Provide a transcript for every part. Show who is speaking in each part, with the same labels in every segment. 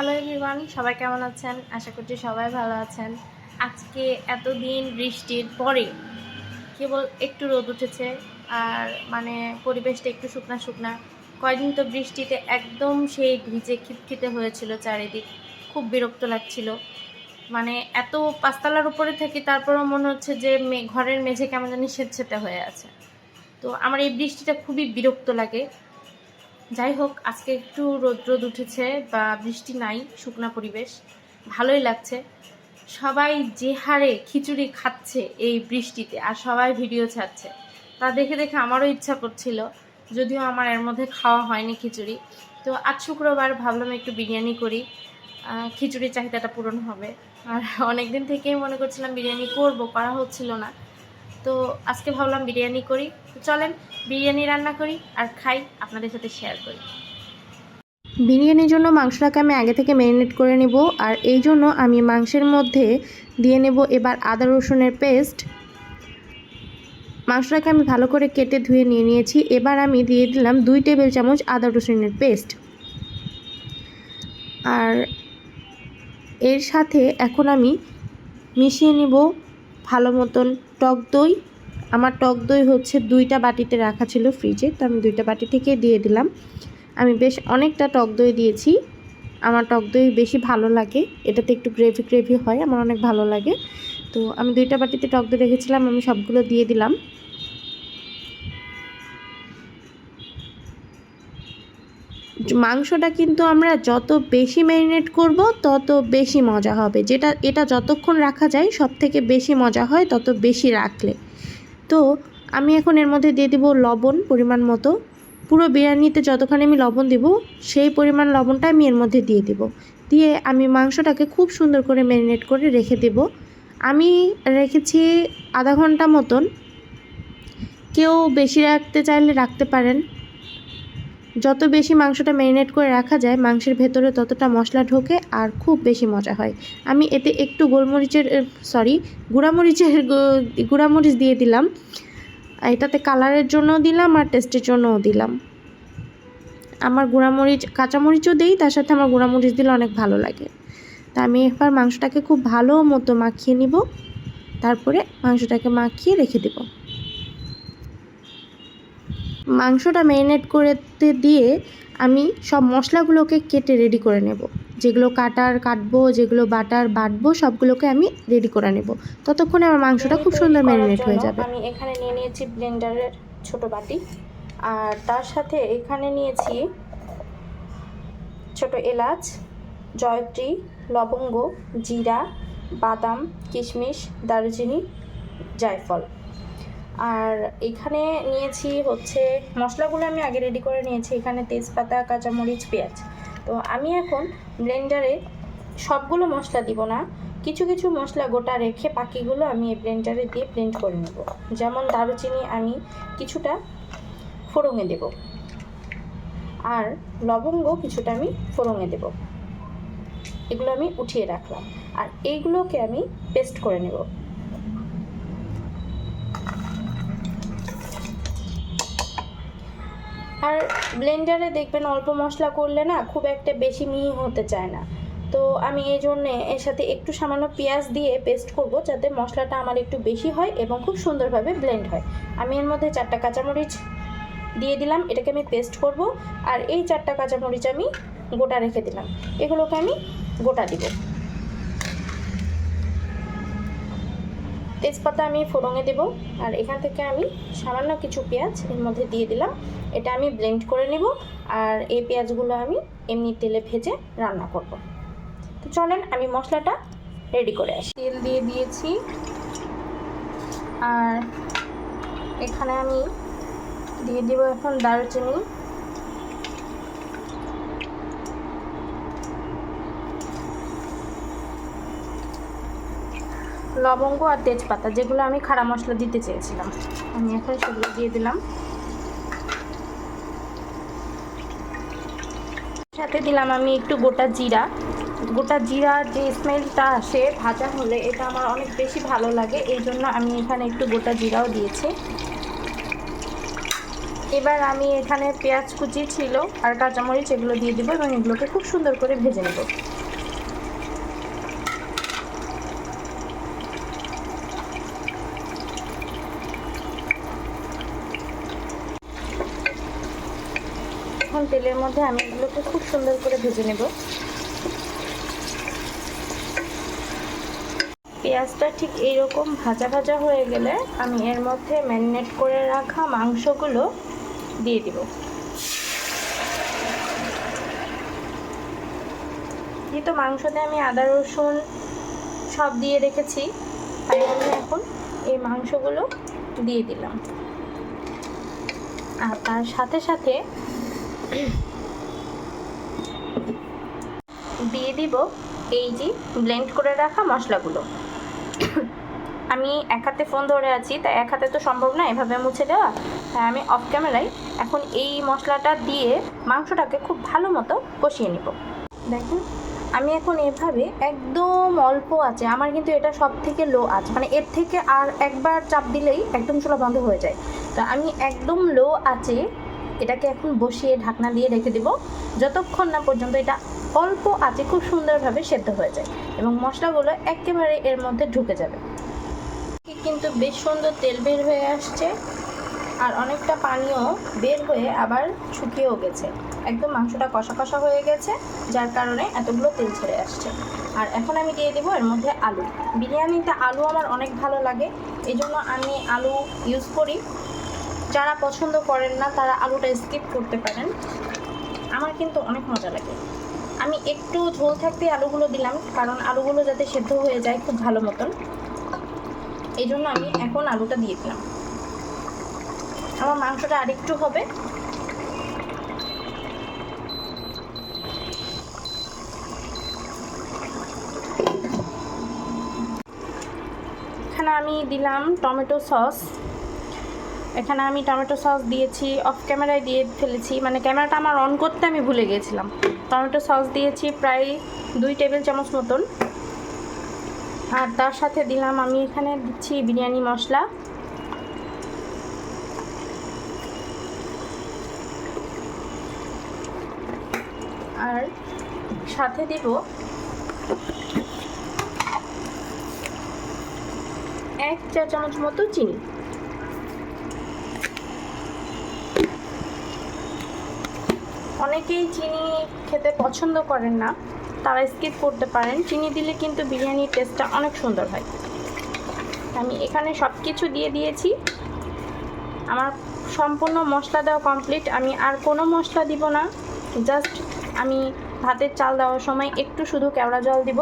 Speaker 1: Hello everyone সবাই কেমন আছেন? আশা করছি সবাই ভালো আছেন। আজকে এতদিন বৃষ্টির পরে কেবল একটু রোদ উঠেছে, আর মানে পরিবেশটা একটু শুকনা শুকনা। কয়দিন তো বৃষ্টিতে একদম সেই ভিজে খিটখিটে হয়েছিল চারিদিক। খুব বিরক্ত লাগছিল। মানে এত পাঁচতলার উপরে থাকি তারপরেও মনে হচ্ছে যে ঘরের মেঝে কেমন জানি সেতসেতে হয়ে আছে। তো আমার এই বৃষ্টিটা খুবই বিরক্ত লাগে। যাই হোক আজকে একটু রোদ রোদ উঠেছে বা বৃষ্টি নাই, শুকনা পরিবেশ, ভালোই লাগছে। সবাই যে হারে খিচুড়ি খাচ্ছে এই বৃষ্টিতে, আর সবাই ভিডিও ছাড়ছে। তা দেখে দেখে আমারও ইচ্ছা করছিল, যদিও আমার এর মধ্যে খাওয়া হয়নি খিচুড়ি। তো আজ শুক্রবার ভাবলাম একটু বিরিয়ানি করি। খিচুড়ির চাহিদাটা পূরণ হবে। আর অনেক দিন থেকেই মনে করছিলাম বিরিয়ানি করব, করা হচ্ছিল না। তো আজকে ভাবলাম বিরিয়ানি করি। তো চলেন, বিরিয়ানি রান্না করি আর খাই, আপনাদের সাথে শেয়ার করি।
Speaker 2: বিরিয়ানির জন্য মাংসটাকে আমি আগে থেকে ম্যারিনেট করে নেব আর এই জন্য আমি মাংসের মধ্যে দিয়ে নেব এবার আদা রসুনের পেস্ট মাংসটাকে আমি ভালো করে কেটে ধুয়ে নিয়ে নিয়েছি। এবার আমি দিয়ে দিলাম দুই টেবিল চামচ আদা রসুনের পেস্ট আর এর সাথে এখন আমি মিশিয়ে নেব ভালো মতন টক দই। আমার টক দই হচ্ছে দুইটা বাটিতে রাখা ছিল ফ্রিজে তো আমি দুইটা বাটি থেকে দিয়ে দিলাম। আমি বেশ অনেকটা টক দই দিয়েছি। আমার টক দই বেশি ভালো লাগে। এটাতে একটু গ্রেভি গ্রেভি হয়, আমার অনেক ভালো লাগে। তো আমি দুইটা বাটিতে টক দই রেখেছিলাম, আমি সবগুলো দিয়ে দিলাম। মাংসটা কিন্তু আমরা যত বেশি ম্যারিনেট করব, তত বেশি মজা হবে। যেটা, এটা যতক্ষণ রাখা যায় সব থেকে বেশি মজা হয় তত বেশি রাখলে। তো আমি এখন এর মধ্যে দিয়ে দিব লবণ পরিমাণ মতো। পুরো বিরিয়ানিতে যতখানি আমি লবণ দিব, সেই পরিমাণ লবণটা আমি এর মধ্যে দিয়ে দিব। দিয়ে আমি মাংসটাকে খুব সুন্দর করে ম্যারিনেট করে রেখে দেব। আমি রেখেছি আধা ঘণ্টা মতন। কেউ বেশি রাখতে চাইলে রাখতে পারেন। যত বেশি মাংসটা ম্যারিনেট করে রাখা যায়, মাংসের ভেতরে ততটা মশলা ঢোকে আর খুব বেশি মজা হয়। আমি এতে একটু গোলমরিচের সরি গুঁড়ামরিচের গুঁড়ামরিচ দিয়ে দিলাম। এটাতে কালারের জন্য দিলাম আর টেস্টের জন্যও দিলাম। আমার গুঁড়ামরিচ, কাঁচামরিচও দিই, তার সাথে আমার গুঁড়ামরিচ দিলে অনেক ভালো লাগে। তা আমি এবার মাংসটাকে খুব ভালো মতো মাখিয়ে নিব। তারপরে মাংসটাকে মাখিয়ে রেখে দেব। মাংসটা ম্যারিনেট করতে দিয়ে আমি সব মশলাগুলোকে কেটে রেডি করে নেব। যেগুলো কাটার কাটবো যেগুলো বাটার বাটবো সবগুলোকে আমি রেডি করে নেব। ততক্ষণে আমার মাংসটা খুব সুন্দর ম্যারিনেট হয়ে যাবে।
Speaker 1: আমি এখানে নিয়ে নিয়েছি ব্লেন্ডারের ছোট বাটি। আর তার সাথে এখানে নিয়েছি ছোট এলাচ জয়ত্রী লবঙ্গ জিরা বাদাম কিশমিশ দারুচিনি জায়ফল। আর এখানে নিয়েছি হচ্ছে, মশলাগুলো আমি আগে রেডি করে নিয়েছি। এখানে তেজপাতা, কাঁচামরিচ, পেঁয়াজ। তো আমি এখন ব্লেন্ডারে সবগুলো মশলা দিব না। কিছু কিছু মশলা গোটা রেখে বাকিগুলো আমি এই ব্লেন্ডারে দিয়ে ব্লেন্ড করে নেব। যেমন দারুচিনি আমি কিছুটা ফোড়ঙে দেব। আর লবঙ্গ কিছুটা আমি ফোড়ঙে দেব। এগুলো আমি উঠিয়ে রাখলাম। আর এইগুলোকে আমি পেস্ট করে নেব। আর ব্লেন্ডারে দেখবেন অল্প মশলা করলে না খুব একটা বেশি মিহি হতে চায় না। তো আমি এই জন্যে এর সাথে একটু সামান্য পেঁয়াজ দিয়ে পেস্ট করব যাতে মশলাটা আমার একটু বেশি হয় এবং খুব সুন্দরভাবে ব্লেন্ড হয়। আমি এর মধ্যে চারটা কাঁচামরিচ দিয়ে দিলাম, এটাকে আমি পেস্ট করব। আর এই চারটা কাঁচামরিচ আমি গোটা রেখে দিলাম। এগুলোকে আমি গোটা দিব। তেজপাতা আমি ফোড়ঙে দেব। আর এখান থেকে আমি সামান্য কিছু পেঁয়াজ এর মধ্যে দিয়ে দিলাম। এটা আমি ব্লেন্ড করে নেব। আর এই পেঁয়াজগুলো আমি এমনি তেলে ভেজে রান্না করব। তো চলেন আমি মশলাটা রেডি করে আসি। তেল দিয়ে দিয়েছি। আর এখানে আমি দিয়ে দেবো এখন দারুচিনি। লবঙ্গ আর তেজপাতা, যেগুলো আমি খাড়া মশলা দিতে চেয়েছিলাম। আমি এখন সেগুলো দিয়ে দিলাম। সাথে দিলাম আমি একটু গোটা জিরা। গোটা জিরা যে স্মেলটা আসে ভাজা হলে, এটা আমার অনেক বেশি ভালো লাগে। এই জন্য আমি এখানে একটু গোটা জিরাও দিয়েছি। এবার আমি এখানে পেঁয়াজ কুচি ছিল আর কাঁচামরিচ এগুলো দিয়ে দেবো এবং এগুলোকে খুব সুন্দর করে ভেজে নেব। এখন তেলের মধ্যে আমি এগুলোকে খুব সুন্দর করে ভেজে নেব। পেঁয়াজটা ঠিক এইরকম ভাজা ভাজা হয়ে গেলে আমি এর মধ্যে ম্যারিনেট করে রাখা মাংসগুলো দিয়ে দিব। যেহেতু মাংসতে আমি আদা, রসুন সব দিয়ে রেখেছি, তাই আমি এখন এই মাংসগুলো দিয়ে দিলাম। আর তার সাথে সাথে দিয়ে দিব এই যে ব্লেন্ড করে রাখা মশলাগুলো। আমি এক হাতে ফোন ধরে আছি তাই এক হাতে তো সম্ভব না এভাবে মুছে দেওয়া। তাই আমি অফ ক্যামেরায় এখন এই মশলাটা দিয়ে মাংসটাকে খুব ভালো মতো কষিয়ে নিব। দেখুন, আমি এখন এভাবে একদম অল্প আছে, আমার কিন্তু এটা সব থেকে লো আছে। মানে এর থেকে আর একবার চাপ দিলেই একদম চুলা বন্ধ হয়ে যায়। তো আমি একদম লো আছে এটাকে এখন বসিয়ে ঢাকনা দিয়ে রেখে দেব। যতক্ষণ না পর্যন্ত এটা অল্প আছে খুব সুন্দরভাবে সেদ্ধ হয়ে যায় এবং মশলাগুলো একেবারে এর মধ্যে ঢুকে যাবে। কিন্তু বেশ সুন্দর তেল বের হয়ে আসছে আর অনেকটা পানিও বের হয়ে আবার শুকিয়েও গেছে। একদম মাংসটা কষা কষা হয়ে গেছে, যার কারণে এতগুলো তেল ছেড়ে আসছে। আর এখন আমি দিয়ে দেবো এর মধ্যে আলু। বিরিয়ানিতে আলু আমার অনেক ভালো লাগে এই জন্য আমি আলু ইউজ করি। যারা পছন্দ করেন না, তারা আলুটা স্কিপ করতে পারেন। আমার কিন্তু অনেক মজা লাগে। আমি একটু ঝোল থাকতে আলুগুলো দিলাম, কারণ আলুগুলো যাতে সেদ্ধ হয়ে যায় খুব ভালো মতন। এই জন্য আমি এখন আলুটা দিয়ে দিলাম। আমার মাংসটা আরেকটু হবে। এখানে আমি দিলাম টমেটো সস। এখানে আমি টমেটো সস দিয়েছি অফ ক্যামেরায় দিয়ে ফেলেছি। মানে ক্যামেরাটা আমার অন করতে আমি ভুলে গিয়েছিলাম। টমেটো সস দিয়েছি প্রায় দুই টেবিল চামচ মতন। আর তার সাথে দিলাম, আমি এখানে দিচ্ছি বিরিয়ানি মশলা। আর সাথে দিব এক চা চামচ মতো চিনি। অনেকেই চিনি খেতে পছন্দ করেন না, তারা স্কিপ করতে পারেন। চিনি দিলে কিন্তু বিরিয়ানির টেস্টটা অনেক সুন্দর হয়। আমি এখানে সব কিছু দিয়ে দিয়েছি। আমার সম্পূর্ণ মশলা দেওয়া কমপ্লিট আমি আর কোনো মশলা দিব না। জাস্ট আমি ভাতের চাল দেওয়ার সময় একটু শুধু কেওড়া জল দিব।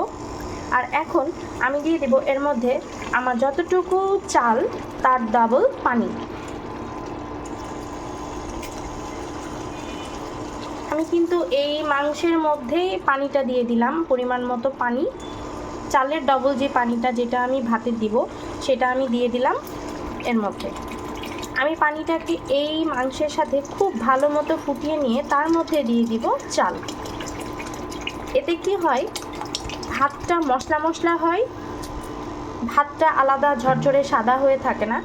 Speaker 1: আর এখন আমি দিয়ে দেব এর মধ্যে আমার যতটুকু চাল, তার ডাবল পানি। আমি কিন্তু এই মাংসের মধ্যেই পানিটা দিয়ে দিলাম, পরিমাণ মতো পানি। চালের ডবল যে পানিটা যেটা আমি ভাতে দিব, সেটা আমি দিয়ে দিলাম এর মধ্যে। আমি পানিটাকে এই মাংসের সাথে খুব ভালো মতো ফুটিয়ে নিয়ে তার মধ্যে দিয়ে দিব চাল। এতে কি হয়, ভাতটা মশলা মশলা হয়, ভাতটা আলাদা ঝরঝরে সাদা হয়ে থাকে না,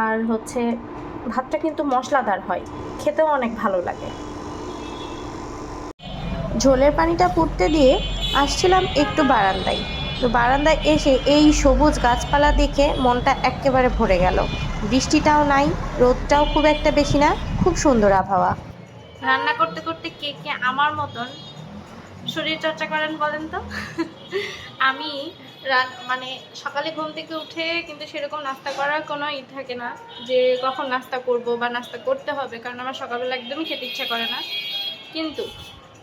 Speaker 1: আর হচ্ছে ভাতটা কিন্তু মশলাদার হয়, খেতেও অনেক ভালো লাগে।
Speaker 2: ঝোলের পানিটা ফুটতে দিয়ে আসছিলাম একটু বারান্দায়। তো বারান্দায় এসে এই সবুজ গাছপালা দেখে মনটা একেবারে ভরে গেল। বৃষ্টিটাও নাই, রোদটাও খুব একটা বেশি না, খুব সুন্দর আবহাওয়া।
Speaker 1: রান্না করতে করতে কে কে আমার মতন শরীর চর্চা করেন বলেন তো? আমি মানে সকালে ঘুম থেকে উঠে কিন্তু সেরকম নাস্তা করার কোনো ই থাকে না যে কখন নাস্তা করব বা নাস্তা করতে হবে, কারণ আমার সকালবেলা একদমই খেতে ইচ্ছা করে না। কিন্তু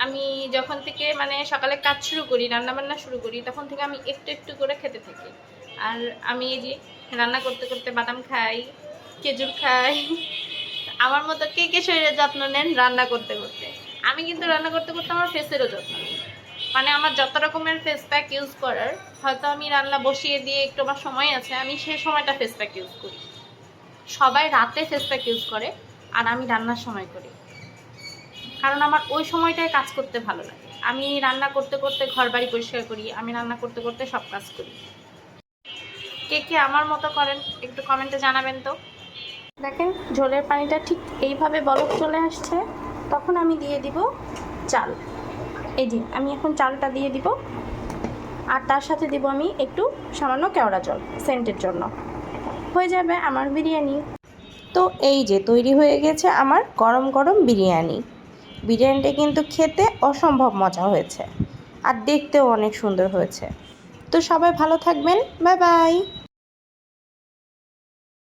Speaker 1: আমি যখন থেকে মানে সকালে কাজ শুরু করি রান্না বান্না শুরু করি, তখন থেকে আমি একটু একটু করে খেতে থাকি। আর আমি এই যে রান্না করতে করতে বাদাম খাই, খেজুর খাই, আমার মতো কে কে শরীরের যত্ন নেন রান্না করতে করতে। আমি কিন্তু রান্না করতে করতে আমার ফেসেরও যত্ন নিই। মানে আমার যত রকমের ফেস প্যাক ইউজ করার, হয়তো আমি রান্না বসিয়ে দিয়ে একটু আমার সময় আছে, আমি সেই সময়টা ফেস প্যাক ইউজ করি। সবাই রাতে ফেস প্যাক ইউজ করে, আর আমি রান্নার সময় করি। কারণ আমার ওই সময়টায় কাজ করতে ভালো লাগে। আমি রান্না করতে করতে ঘর বাড়ি পরিষ্কার করি আমি রান্না করতে করতে সব কাজ করি। কে কে আমার মতো করেন একটু কমেন্টে জানাবেন তো। দেখেন ঝোলের পানিটা ঠিক এইভাবে বলক চলে আসছে তখন আমি দিয়ে দিব চাল। এই যে আমি এখন চালটা দিয়ে দিব আর তার সাথে দিব আমি একটু সামান্য কেওড়া জল সেন্টের জন্য। হয়ে যাবে আমার বিরিয়ানি।
Speaker 2: তো এই যে তৈরি হয়ে গেছে আমার গরম গরম বিরিয়ানি। বিরিয়ানিটা কিন্তু খেতে অসম্ভব মজা হয়েছে। আর দেখতেও অনেক সুন্দর হয়েছে। তো সবাই ভালো থাকবেন। Bye bye.